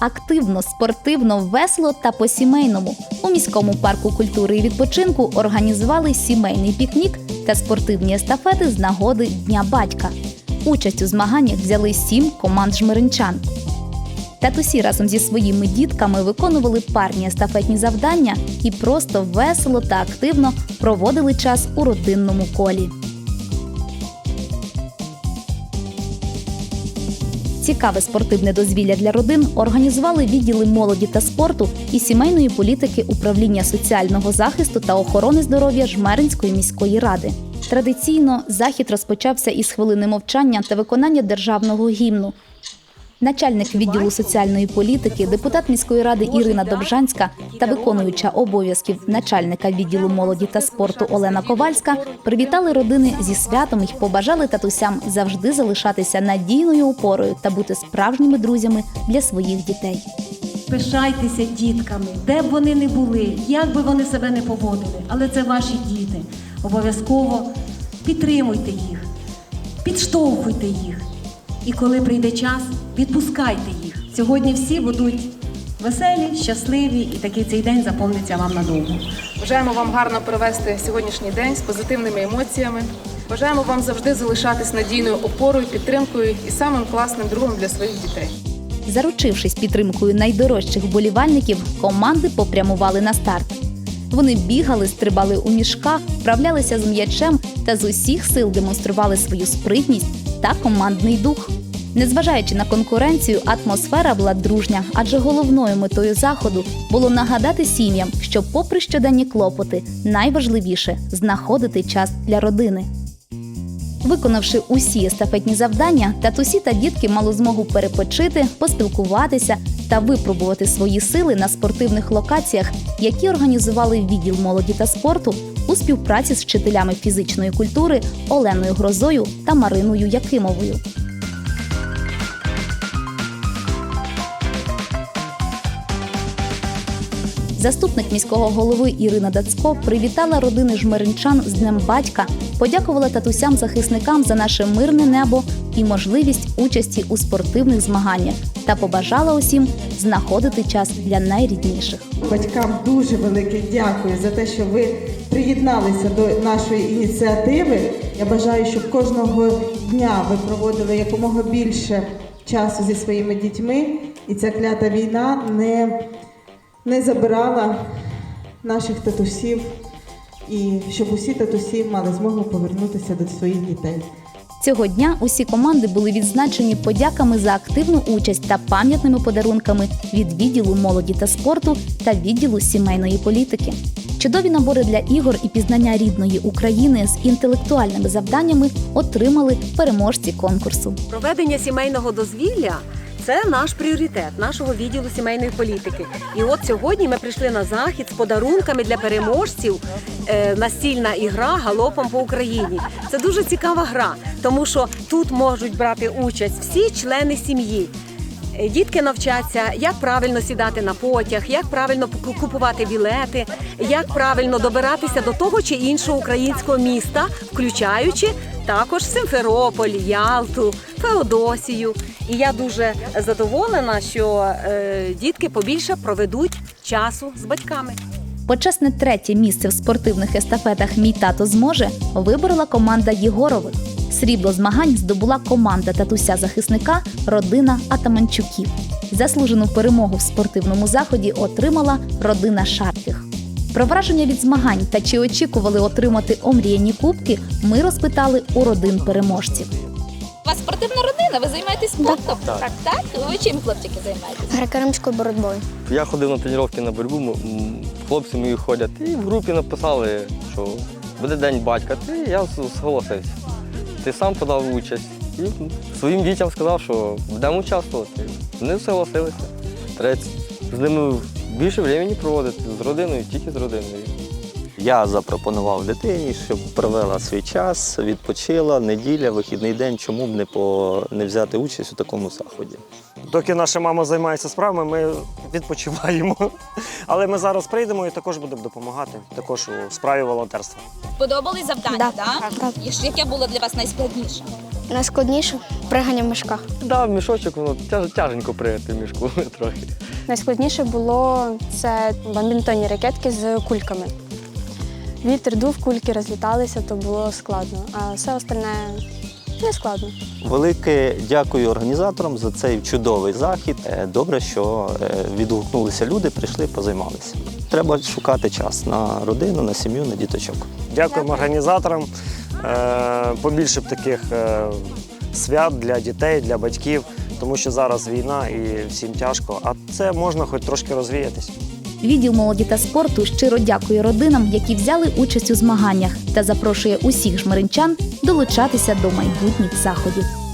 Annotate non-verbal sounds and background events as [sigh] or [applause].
Активно, спортивно, весело та по-сімейному. У міському парку культури і відпочинку організували сімейний пікнік та спортивні естафети з нагоди Дня батька. Участь у змаганнях взяли сім команд жмеринчан. Татусі разом зі своїми дітками виконували парні естафетні завдання і просто весело та активно проводили час у родинному колі. Цікаве спортивне дозвілля для родин організували відділи молоді та спорту і сімейної політики управління соціального захисту та охорони здоров'я Жмеринської міської ради. Традиційно захід розпочався із хвилини мовчання та виконання державного гімну. Начальник відділу соціальної політики, депутат міської ради Ірина Добжанська та виконуюча обов'язків начальника відділу молоді та спорту Олена Ковальська привітали родини зі святом і побажали татусям завжди залишатися надійною опорою та бути справжніми друзями для своїх дітей. Пишайтеся дітками, де б вони не були, як би вони себе не поводили, але це ваші діти. Обов'язково підтримуйте їх, підштовхуйте їх. І коли прийде час, відпускайте їх. Сьогодні всі будуть веселі, щасливі, і такий цей день запомниться вам надовго. Бажаємо вам гарно провести сьогоднішній день з позитивними емоціями. Бажаємо вам завжди залишатись надійною опорою, підтримкою і самим класним другом для своїх дітей. Заручившись підтримкою найдорожчих вболівальників, команди попрямували на старт. Вони бігали, стрибали у мішках, вправлялися з м'ячем та з усіх сил демонстрували свою спритність та командний дух. Незважаючи на конкуренцію, атмосфера була дружня, адже головною метою заходу було нагадати сім'ям, що, попри щоденні клопоти, найважливіше знаходити час для родини. Виконавши усі естафетні завдання, татусі та дітки мали змогу перепочити, поспілкуватися та випробувати свої сили на спортивних локаціях, які організували відділ молоді та спорту у співпраці з вчителями фізичної культури Оленою Грозою та Мариною Якимовою. Заступник міського голови Ірина Дацько привітала родини жмеринчан з Днем батька, подякувала татусям-захисникам за наше мирне небо і можливість участі у спортивних змаганнях та побажала усім знаходити час для найрідніших. Батькам дуже велике дякую за те, що ви приєдналися до нашої ініціативи. Я бажаю, щоб кожного дня ви проводили якомога більше часу зі своїми дітьми, і ця клята війна не, не забирала наших татусів, і щоб усі татусі мали змогу повернутися до своїх дітей. Цього дня усі команди були відзначені подяками за активну участь та пам'ятними подарунками від відділу молоді та спорту та відділу сімейної політики. Чудові набори для ігор і пізнання рідної України з інтелектуальними завданнями отримали переможці конкурсу. Проведення сімейного дозвілля це наш пріоритет нашого відділу сімейної політики. І от сьогодні ми прийшли на захід з подарунками для переможців. е, Настільна ігра галопом по Україні. Це дуже цікава гра, тому що тут можуть брати участь всі члени сім'ї. Е, Дітки навчаться, як правильно сідати на потяг, як правильно купувати білети, як правильно добиратися до того чи іншого українського міста, включаючи також Симферополь, Ялту, Феодосію. І я дуже задоволена, що е, дітки побільше проведуть часу з батьками. Почесне третє місце в спортивних естафетах Мій тато зможе виборола команда Єгорових. Срібло змагань здобула команда татуся захисника родина Атаманчуків. Заслужену перемогу в спортивному заході отримала родина Шарких. Про враження від змагань та чи очікували отримати омріяні кубки, ми розпитали у родин переможців. У вас спортивна родина, ви займаєтесь спортом? Так. так? Ви чим хлопчики займаєтесь? Греко-римською боротьбою. Я ходив на тренування на боротьбу, м- м, хлопці мої ходять, і в групі написали, що буде день батька, ти я з- зголосився. Ти сам подав участь. І своїм дітям сказав, що будемо участвувати. Вони зголосилися. Треба з ними більше часу проводити з родиною, тільки з родиною. Я запропонував дитині, щоб провела свій час, відпочила, неділя, вихідний день, чому б не, по, не взяти участь у такому заході. Доки наша мама займається справами, ми відпочиваємо. Але ми зараз прийдемо і також будемо допомагати, також у справі волонтерства. Сподобались завдання, Да. да? Так. І ж Яке було для вас найскладніше? Найскладніше пригання в мішках. Да, в мішочок воно тяж, тяженько пригати в мішку [laughs] трохи. Найскладніше було це бамбінтонні ракетки з кульками. Вітер дув, кульки розліталися, то було складно, а все остальне не складно. Велике дякую організаторам за цей чудовий захід. Е, Добре, що е, відгукнулися люди, прийшли, позаймалися. Треба шукати час на родину, на сім'ю, на діточок. Дякуємо організаторам. Е, Побільше б таких свят для дітей, для батьків, тому що зараз війна і всім тяжко. А це можна хоч трошки розвіятись. Відділ молоді та спорту щиро дякує родинам, які взяли участь у змаганнях, та запрошує усіх жмеринчан долучатися до майбутніх заходів.